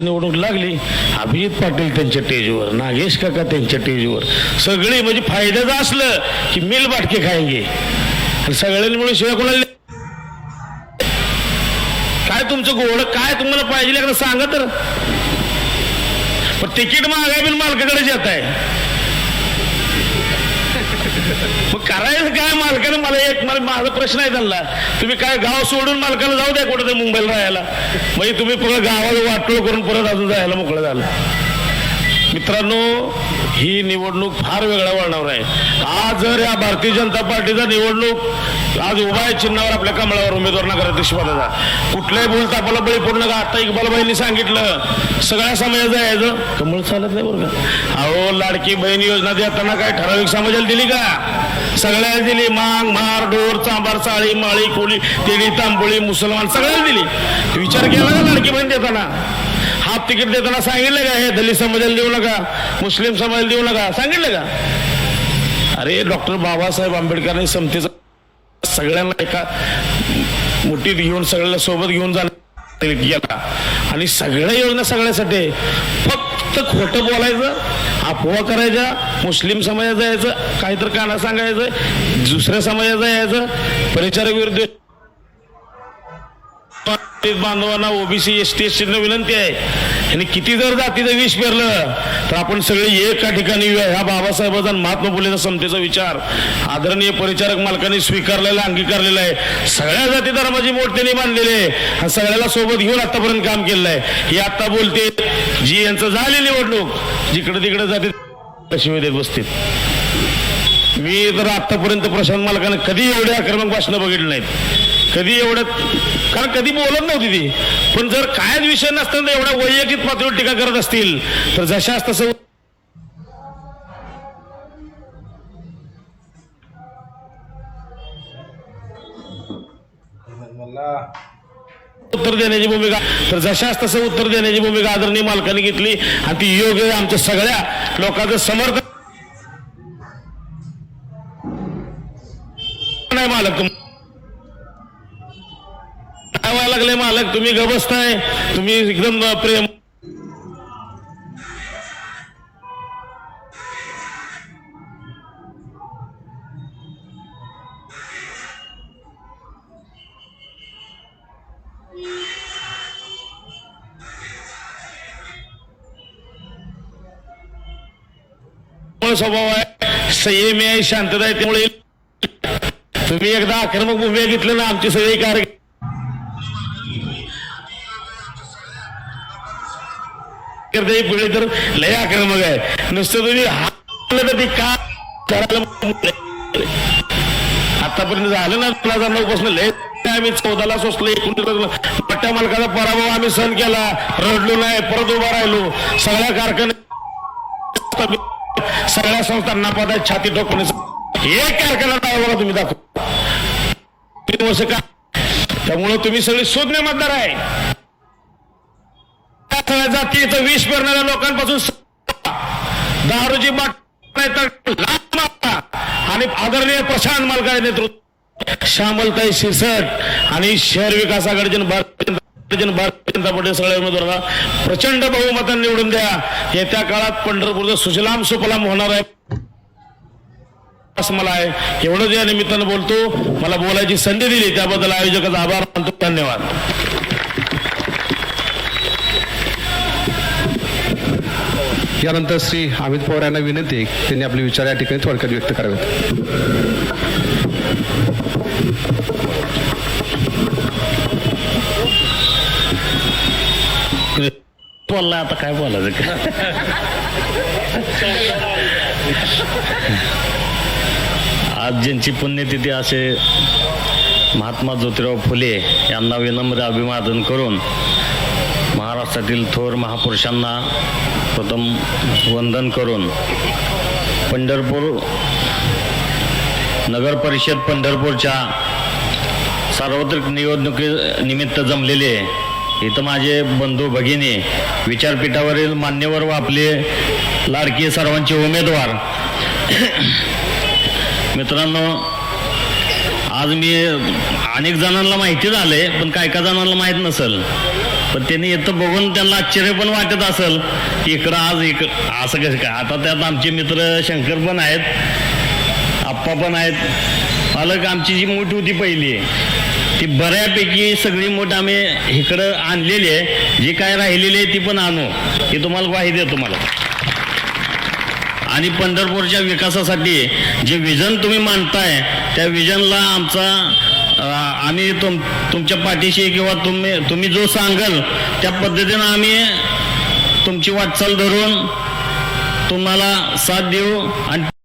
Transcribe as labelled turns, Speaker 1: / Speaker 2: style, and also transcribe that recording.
Speaker 1: निवडणूक लागली. अभिजित पाटील त्यांच्या टेजवर नागेश काका त्यांच्या टेजवर सगळे म्हणजे फायद्याचं असलं की मिल बाटके खायगे. आणि सगळ्यांनी मिळून शिवाय कोणाला काय तुमचं गोड काय तुम्हाला पाहिजे एकदा सांगा तर. पण तिकीट मागाय बिल मालकाकडे जात आहे मग करायचं काय? मग मला माझा प्रश्न आहे त्यांना. तुम्ही काय गाव सोडून मालकाला जाऊ द्या कुठं मुंबईला राहायला. म्हणजे तुम्ही पुढे गावाला वाटोळ करून परत अजून जायला मोकळं झालं. मित्रांनो ही निवडणूक फार वेगळ्या वळणावर आहे. आज जर या भारतीय जनता पार्टीचा निवडणूक आज उभा आहे चिन्हावर आपल्या कमळावर उमेदवार नगराध्यक्ष पदाचा. कुठल्याही बोलता आपल्याला बळी पूर्ण का आता इकबालबाईंनी सांगितलं सगळ्या समाजाचं यायचं कमळ चालत नाही बरं का? अहो लाडकी बहीण योजना देताना काय ठराविक समाजाला दिली का? सगळ्याला दिली. मांग मार डोर चांबार चाळी माळी कोळी तेडी तांबोळी मुसलमान सगळ्याला दिली. विचार केला का लाडकी बहीण देताना? हाफ तिकीट देताना सांगितलं का? हे दलित समाजाला देऊ नका मुस्लिम समाजाला देऊ नका. सांगितलं का? अरे डॉक्टर बाबासाहेब आंबेडकरांनी समतेचा सगळ्यांना एका मुठीत घेऊन सगळ्यांना सोबत घेऊन जाणार गेला. आणि सगळ्या योजना सगळ्यासाठी फक्त खोटं बोलायचं अफवा करायच्या मुस्लिम समाजात जायचं काहीतरी काना सांगायचं दुसऱ्या समाजात यायचं परिचारक विरुद्ध बांधवांना ओबीसी एस टी एस विनंती आहे. आणि किती जर जातीचं विष पेरलं तर आपण सगळे एका ठिकाणी येऊया. ह्या बाबासाहेबांचा महात्मा फुलेचा समतेचा विचार आदरणीय परिचारक मालकांनी स्वीकारलेला अंगीकारलेला आहे. सगळ्या जाती धर्माची मोठ त्यांनी आहे सगळ्याला सोबत घेऊन आतापर्यंत काम केलेलं आहे. ही आता बोलते जी यांचं झाली निवडणूक जिकडे तिकडे जाते कशी देत बसतील मी तर आतापर्यंत प्रशांत मालकानं कधी एवढे आक्रमक भाषणं बघितली नाहीत. कधी एवढं कारण कधी बोलत नव्हती ती. पण जर कायच विषय नसताना एवढ्या वैयक्तिक पातळीवर टीका करत असतील तर जशाच तसं उत्तर देण्याची भूमिका तर जशाच तसं उत्तर देण्याची भूमिका आदरणीय मालकाने घेतली आणि ती योग्य आमच्या सगळ्या लोकांचं समर्थन नाही मालक तुम लागले मालक तुम्ही गबसताय तुम्ही एकदम प्रेम स्वभाव आहे. संयमी आहे शांतता आहे त्यामुळे तुम्ही एकदा आक्रमक भूमिका घेतलं ना आमची सगळी कार करते पुढे तर लय आक्रमक आहे. नुसतं तुम्ही हात तर ती का आतापर्यंत झालं ना दोन हजार नऊ पासून लय आम्ही चौदाला सोसलो एकोणीस पट्ट्या मालकाचा पराभव आम्ही सहन केला. रडलो नाही परत उभा राहिलो. सगळ्या कारखान्या सगळ्या संस्थांना पदा छाती ठोकणे एक कारखाना नाही बघा तुम्ही दाखवा. तीन वर्ष का? त्यामुळे तुम्ही सगळे शोधणे मतदार आहे. त्या सगळ्या जातीचं विष भरणाऱ्या लोकांपासून दारूची बाट आणि आदरणीय प्रशांत मालकाचे नेतृत्व श्यामलताई शिरसट आणि शहर विकास आघाडीचे भारतीय जनता- भारतीय जनता पार्टी सगळ्या उमेदवारांना प्रचंड बहुमताने निवडून द्या. येत्या काळात पंढरपूरचं सुजलाम सुफलाम होणार आहे. मला आहे. एवढंच या निमित्तानं बोलतो. मला बोलायची संधी दिली. त्याबद्दल आयोजकाचा आभार मानतो. धन्यवाद.
Speaker 2: यानंतर श्री अमित पवार यांना विनंती आहे त्यांनी आपले विचार या ठिकाणी थोडक्यात व्यक्त करावेत.
Speaker 1: बोलला आता काय बोलायचं? का
Speaker 3: आज ज्यांची पुण्यतिथी असे महात्मा ज्योतिराव फुले यांना विनम्र अभिवादन करून महाराष्ट्रातील थोर महापुरुषांना प्रथम वंदन करून पंढरपूर नगर परिषद पंढरपूरच्या सार्वत्रिक निवडणुकी निमित्त जमलेले इथं माझे बंधू भगिनी विचारपीठावरील मान्यवर व आपले लाडके सर्वांचे उमेदवार. मित्रांनो आज मी अनेक जणांना माहिती झाले पण काय काय जणांना माहीत नसेल. पण त्यांनी येतं बघून त्यांना आश्चर्य पण वाटत असेल की इकडं आज इक असं कसं काय? आता त्यात आमचे मित्र शंकर पण आहेत आप्पा पण आहेत. पालक आमची जी मूठ होती पहिली ती बऱ्यापैकी सगळी मोठ आम्ही इकडं आणलेली आहे. जी काय राहिलेली आहे ती पण आणू. ही तुम्हाला ग्वाही आहे तुम्हाला. आणि पंढरपूरच्या विकासासाठी जे विजन तुम्ही मांडताय त्या विजनला आमचा आम्ही तुम तुमच्या पाठीशी किंवा तुम्ही तुम्ही जो सांगाल त्या पद्धतीनं आम्ही तुमची वाटचाल धरून तुम्हाला साथ देऊ आणि